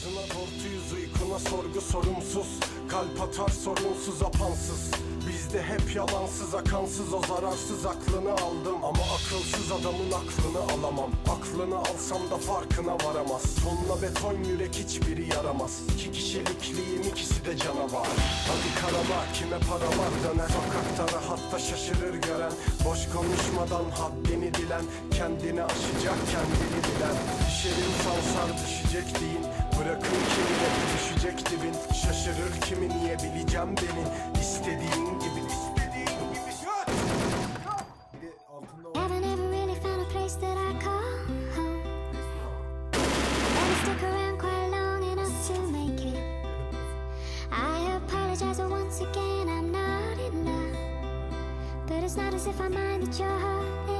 Ağzına tortuyuz uykuna sorgu sorumsuz. Kalp atar sorunsuz apansız. Bizde hep yalansız akansız. O zararsız aklını aldım Ama akılsız adamın aklını alamam. Aklını alsam da farkına varamaz. Sonuna beton yürek hiçbiri yaramaz. İki kişilikliyim ikisi de canavar. Hadi karala kime para var döner Sokakta rahatta şaşırır gören Boş konuşmadan haddini dilen Kendini aşacak kendini bilen. Düşerim sansar düşecek deyin Bırakın kimine düşecek dibin Şaşırır kimi niye bileceğim beni İstediğin gibi istediğin gibi altında enough once again, I'm not love. But it's not as if I mind that your heart.